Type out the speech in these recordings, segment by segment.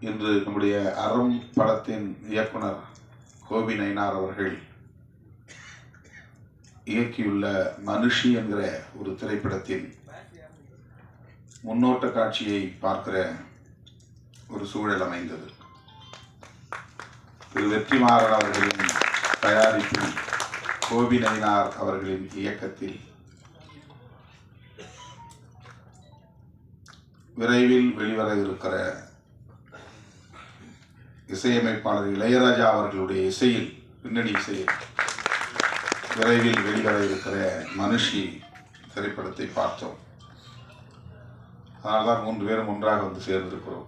இன்று நம்முடைய அறம் படத்தின் இயக்குனர் கோபி நயினார் அவர்கள் இயக்கியுள்ள மனுஷி என்கிற ஒரு திரைப்படத்தின் முன்னோட்ட காட்சியை பார்க்கிற ஒரு சூழல் அமைந்தது. திரு வெற்றிமாறன் அவர்களின் தயாரிப்பில் கோபி நயினார் அவர்களின் இயக்கத்தில் விரைவில் வெளிவர இருக்கிற இசையமைப்பாளர் இளையராஜா அவர்களுடைய இசையில் பின்னணி இசையில் விரைவில் வெளிவர இருக்கிற மனுஷி திரைப்படத்தை பார்த்தோம். அதனால்தான் மூன்று பேரும் ஒன்றாக வந்து சேர்ந்திருக்கிறோம்.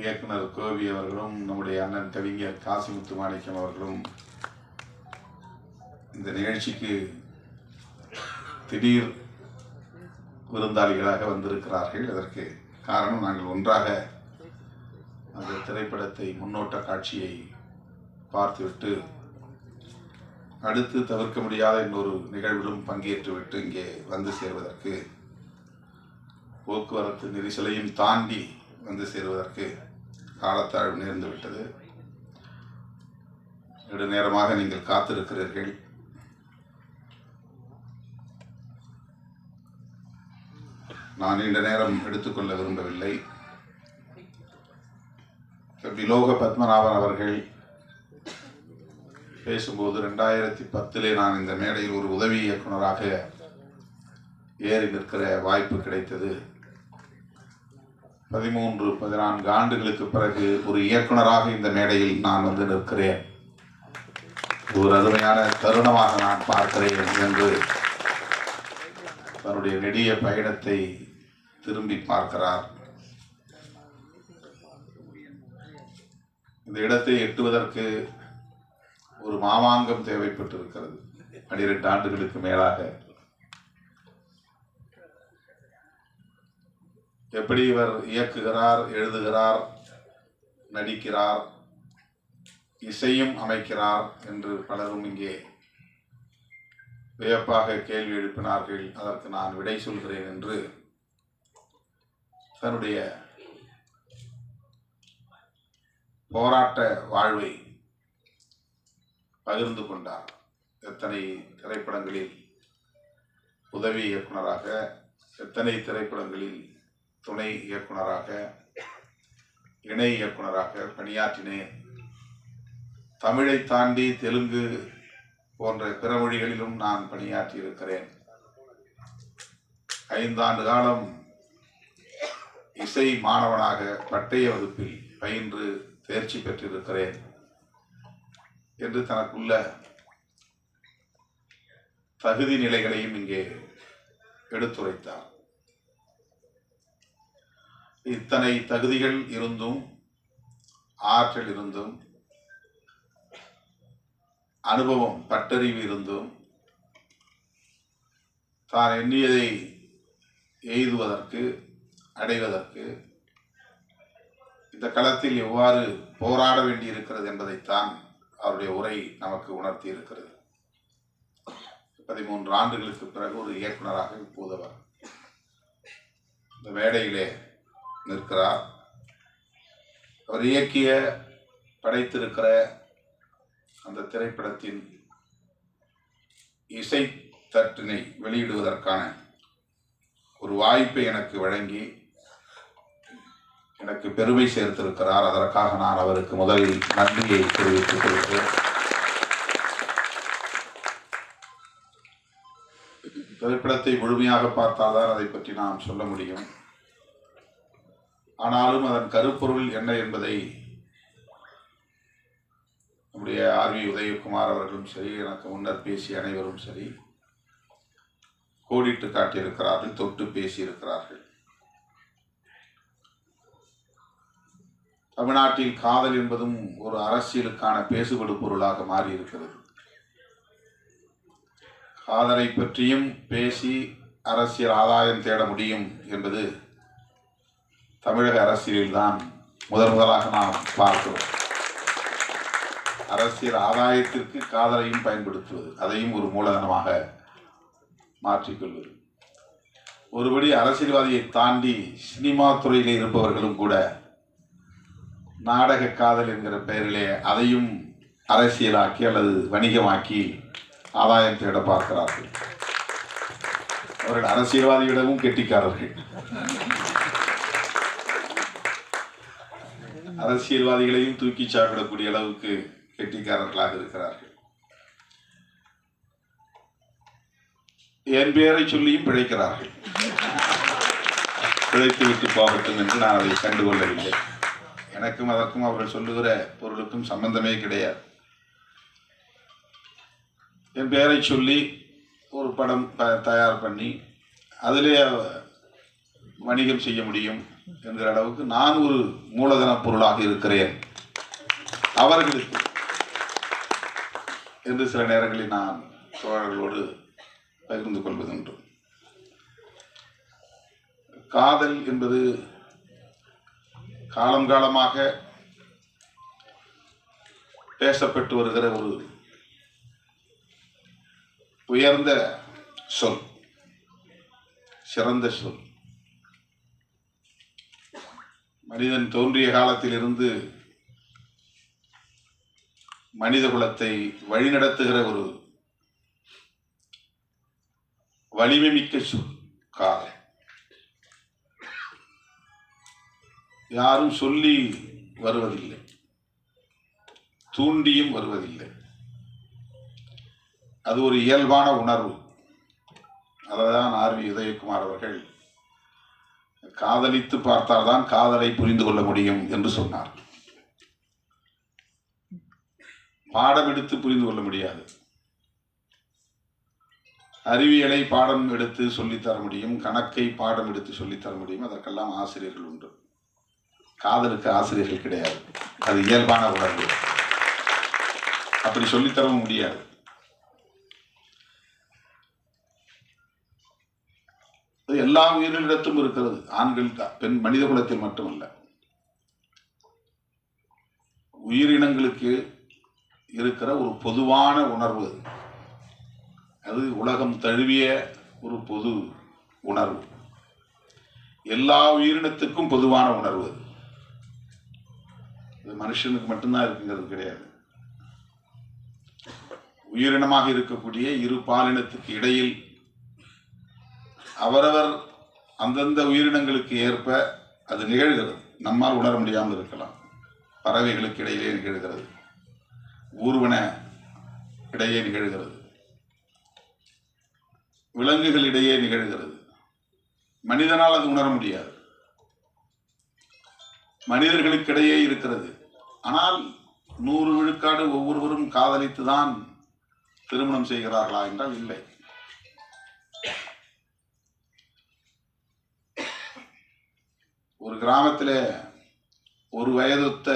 இயக்குனர் கோவி அவர்களும் நம்முடைய அண்ணன் கவிஞர் காசிமுத்து மாணிக்கம் அவர்களும் இந்த நிகழ்ச்சிக்கு திடீர் விருந்தாளிகளாக வந்திருக்கிறார்கள். அதற்கு காரணம் நாங்கள் ஒன்றாக அந்த திரைப்படத்தை முன்னோட்ட காட்சியை பார்த்துவிட்டு அடுத்து தவிர்க்க முடியாத இன்னொரு நிகழ்விலும் பங்கேற்றுவிட்டு இங்கே வந்து சேர்வதற்கு போக்குவரத்து நெரிசலையும் தாண்டி வந்து சேருவதற்கு காலத்தாழ்வு நேர்ந்து விட்டது. நெடுநேரமாக நீங்கள் காத்திருக்கிறீர்கள். நான் நீண்ட நேரம் எடுத்துக்கொள்ள விரும்பவில்லை. விலோக பத்மநாபன் அவர்கள் பேசும்போது ரெண்டாயிரத்தி பத்திலே நான் இந்த மேடையில் ஒரு உதவி இயக்குனராக ஏறி நிற்கிற வாய்ப்பு கிடைத்தது. பதிமூன்று பதினான்கு ஆண்டுகளுக்கு பிறகு ஒரு இயக்குனராக இந்த மேடையில் நான் வந்து நிற்கிறேன். ஒரு அருமையான தருணமாக நான் பார்க்கிறேன் என்று தன்னுடைய நெடிய பயணத்தை திரும்பி பார்க்கிறார். இந்த இடத்தை எட்டுவதற்கு ஒரு மாமாங்கம் தேவைப்பட்டிருக்கிறது. பனிரெண்டு ஆண்டுகளுக்கு மேலாக. எப்படி இவர் இயக்குகிறார் எழுதுகிறார் நடிக்கிறார் இசையும் அமைக்கிறார் என்று பலரும் இங்கே வியப்பாக கேள்வி எழுப்பினார்கள். அதற்கு நான் விடை சொல்கிறேன் என்று தன்னுடைய போராட்ட வாழ்வை பகிர்ந்து கொண்டார். எத்தனை திரைப்படங்களில் உதவி இயக்குனராக எத்தனை திரைப்படங்களில் துணை இயக்குனராக இணை இயக்குனராக பணியாற்றினேன். தமிழை தாண்டி தெலுங்கு போன்ற பிற மொழிகளிலும் நான் பணியாற்றி இருக்கிறேன் ஐந்தாண்டு காலம் இசை மாணவனாக பட்டய வகுப்பில் பயின்று தேர்ச்சி பெற்றிருக்கிறேன் என்று தனக்குள்ள தகுதி நிலைகளையும் இங்கே எடுத்துரைத்தார். இத்தனை தகுதிகள் இருந்தும் ஆற்றல் இருந்தும் அனுபவம் பட்டறிவு இருந்தும் தான் எண்ணியதை எய்துவதற்கு அடைவதற்கு இந்த களத்தில் எவ்வாறு போராட வேண்டி இருக்கிறது என்பதைத்தான் அவருடைய உரை நமக்கு உணர்த்தி இருக்கிறது. பதிமூன்று ஆண்டுகளுக்கு பிறகு ஒரு இயக்குனராக இப்போது அவர் இந்த மேடையிலே நிற்கிறார். அவர் இயக்கிய படைத்திருக்கிற அந்த திரைப்படத்தின் இசை தட்டினை வெளியிடுவதற்கான ஒரு வாய்ப்பை எனக்கு வழங்கி எனக்கு பெருமை சேர்த்திருக்கிறார். அதற்காக நான் அவருக்கு முதலில் நன்றியை தெரிவித்துக் கொள்கிறேன். திரைப்படத்தை முழுமையாக பார்த்தால்தான் அதை பற்றி நாம் சொல்ல முடியும். ஆனாலும் அதன் கருப்பொருள் என்ன என்பதை நம்முடைய ஆர்வி உதயகுமார் அவர்களும் சரி எனக்கு முன்னர் பேசிய அனைவரும் சரி கோடிட்டு காட்டியிருக்கிறார்கள் தொட்டு பேசியிருக்கிறார்கள். தமிழ்நாட்டில் காதல் என்பதும் ஒரு அரசியலுக்கான பேசுபடு பொருளாக மாறி இருக்கிறது காதலை பற்றியும் பேசி அரசியல் ஆதாயம் தேட முடியும் என்பது தமிழக அரசியலில்தான் முதன் முதலாக நாம் பார்க்கிறோம். அரசியல் ஆதாயத்திற்கு காதலையும் பயன்படுத்துவது அதையும் ஒரு மூலதனமாக மாற்றிக்கொள்வது ஒருபடி அரசியல்வாதியை தாண்டி சினிமா துறையில் இருப்பவர்களும் கூட நாடக காதல் என்கிற பெயரிலே அதையும் அரசியலாக்கி அல்லது வணிகமாக்கி ஆதாயம் தேட பார்க்கிறார்கள். அவர்கள் அரசியல்வாதியிடமும் கெட்டிக்காரர்கள். அரசியல்வாதிகளையும் தூக்கி சாப்பிடக்கூடிய அளவுக்கு கெட்டிக்காரர்களாக இருக்கிறார்கள். என் பெயரை சொல்லியும் பிழைக்கிறார்கள். பிழைத்து விட்டு போகட்டும் என்று நான் அதை கண்டுகொள்ளவில்லை. எனக்கும் அதற்கும் அவர்கள் சொல்லுகிற பொருளுக்கும் சம்பந்தமே கிடையாது. என் பெயரை சொல்லி ஒரு படம் த- தயார் பண்ணி அதிலே வணிகம் செய்ய முடியும் என்கிற அளவுக்கு நான் ஒரு மூலதன பொருளாக இருக்கிறேன். அவர்களுக்கு என்று சில நேரங்களில் நான் தோழர்களோடு பகிர்ந்து கொள்வதுண்டு காதல் என்பது காலம் காலமாக பேசப்பட்டு வருகிற ஒரு உயர்ந்த சொல் சிறந்த சொல். மனிதன் தோன்றிய காலத்திலிருந்து மனித குலத்தை வழிநடத்துகிற ஒரு வலிமை மிக்க சொல் காதல். யாரும் சொல்லி வருவதில்லை. தூண்டியும் வருவதில்லை. அது ஒரு இயல்பான உணர்வு. அதைதான் ஆர்வி உதயகுமார் அவர்கள் காதலித்து பார்த்தால்தான் காதலை புரிந்து கொள்ள முடியும் என்று சொன்னார். பாடம் எடுத்து புரிந்து கொள்ள முடியாது. அறிவியலை பாடம் எடுத்து சொல்லித்தர முடியும் கணக்கை பாடம் எடுத்து சொல்லித்தர முடியும் அதற்கெல்லாம் ஆசிரியர்கள் உண்டு. காதலுக்கு ஆசிரியர்கள் கிடையாது. அது இயல்பான உணர்வு அப்படி சொல்லித்தரவும் முடியாது. அது எல்லா உயிரினிடத்தும் இருக்கிறது. ஆண்கள் பெண் மனித குலத்தில் மட்டுமல்ல. உயிரினங்களுக்கு இருக்கிற ஒரு பொதுவான உணர்வு. அது. அது உலகம் தழுவிய ஒரு பொது உணர்வு. எல்லா உயிரினத்துக்கும் பொதுவான உணர்வு அது. இது மனுஷனுக்கு மட்டும்தான் இருக்குங்கிறது கிடையாது. உயிரினமாக இருக்கக்கூடிய இரு பாலினத்துக்கு இடையில் அவரவர் அந்தந்த உயிரினங்களுக்கு ஏற்ப அது நிகழ்கிறது. நம்மால் உணர முடியாமல் இருக்கலாம். பறவைகளுக்கு இடையிலே நிகழ்கிறது. ஊர்வன இடையே நிகழ்கிறது. விலங்குகள் இடையே நிகழ்கிறது. மனிதனால் அது உணர முடியாது. மனிதர்களுக்கிடையே இருக்கிறது. ஆனால் நூறு விழுக்காடு ஒவ்வொருவரும் காதலித்துதான் திருமணம் செய்கிறார்களா என்றால் இல்லை. ஒரு கிராமத்தில் ஒரு வயதொத்த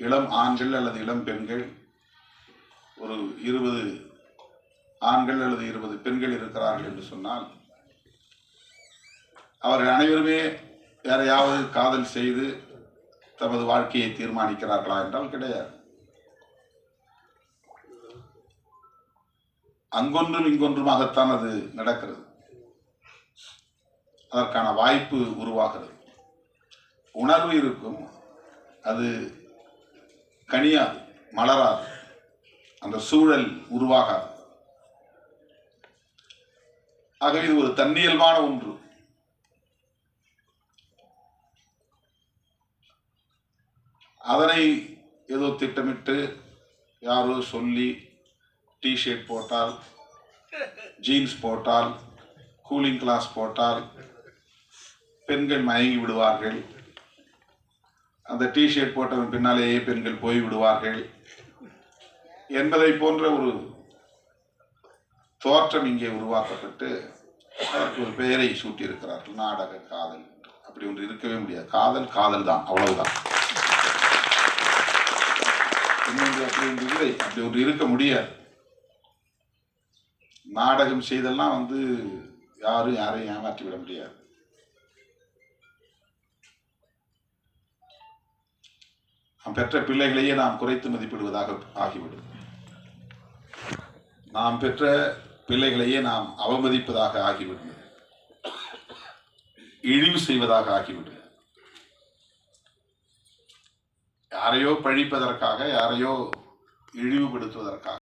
இளம் ஆண்கள் அல்லது இளம் பெண்கள் ஒரு இருபது ஆண்கள் அல்லது இருபது பெண்கள் இருக்கிறார்கள் என்று சொன்னால் அவர்கள் அனைவருமே யாரையாவது காதல் செய்து தமது வாழ்க்கையை தீர்மானிக்கிறார்களா என்றால் கிடையாது. அங்கொன்றும் இங்கொன்றுமாகத்தான் அது நடக்கிறது. அதற்கான வாய்ப்பு உருவாகிறது. உணர்வு இருக்கும். அது கனியாது மலராது. அந்த சூழல் உருவாகாது. ஆகவே இது ஒரு தன்னியல்பான ஒன்று. அதனை ஏதோ திட்டமிட்டு யாரோ சொல்லி டிஷர்ட் போட்டால் ஜீன்ஸ் போட்டால் கூலிங் கிளாஸ் போட்டால் பெண்கள் மயங்கி விடுவார்கள். அந்த டிஷர்ட் போட்டவன் பின்னாலேயே பெண்கள் போய் விடுவார்கள். என்பதை போன்ற ஒரு தோற்றம் இங்கே உருவாக்கப்பட்டு அதற்கு ஒரு பெயரை சூட்டியிருக்கிறார்கள். நாடக காதல் அப்படி ஒன்று இருக்கவே முடியாது. காதல் காதல் தான். அவ்வளவுதான். இன்னொன்று அப்படின்றது அப்படி ஒன்று இருக்க முடியாது. நாடகம் செய்தெல்லாம் வந்து யாரும் யாரையும் ஏமாற்றி விட முடியாது. நாம் பெற்ற பிள்ளைகளையே நாம் குறைத்து மதிப்பிடுவதாக ஆகிவிடும். நாம் பெற்ற பிள்ளைகளையே நாம் அவமதிப்பதாக ஆகிவிடும். இழிவு செய்வதாக ஆகிவிடும். யாரையோ பழிப்பதற்காக யாரையோ இழிவுபடுத்துவதற்காக.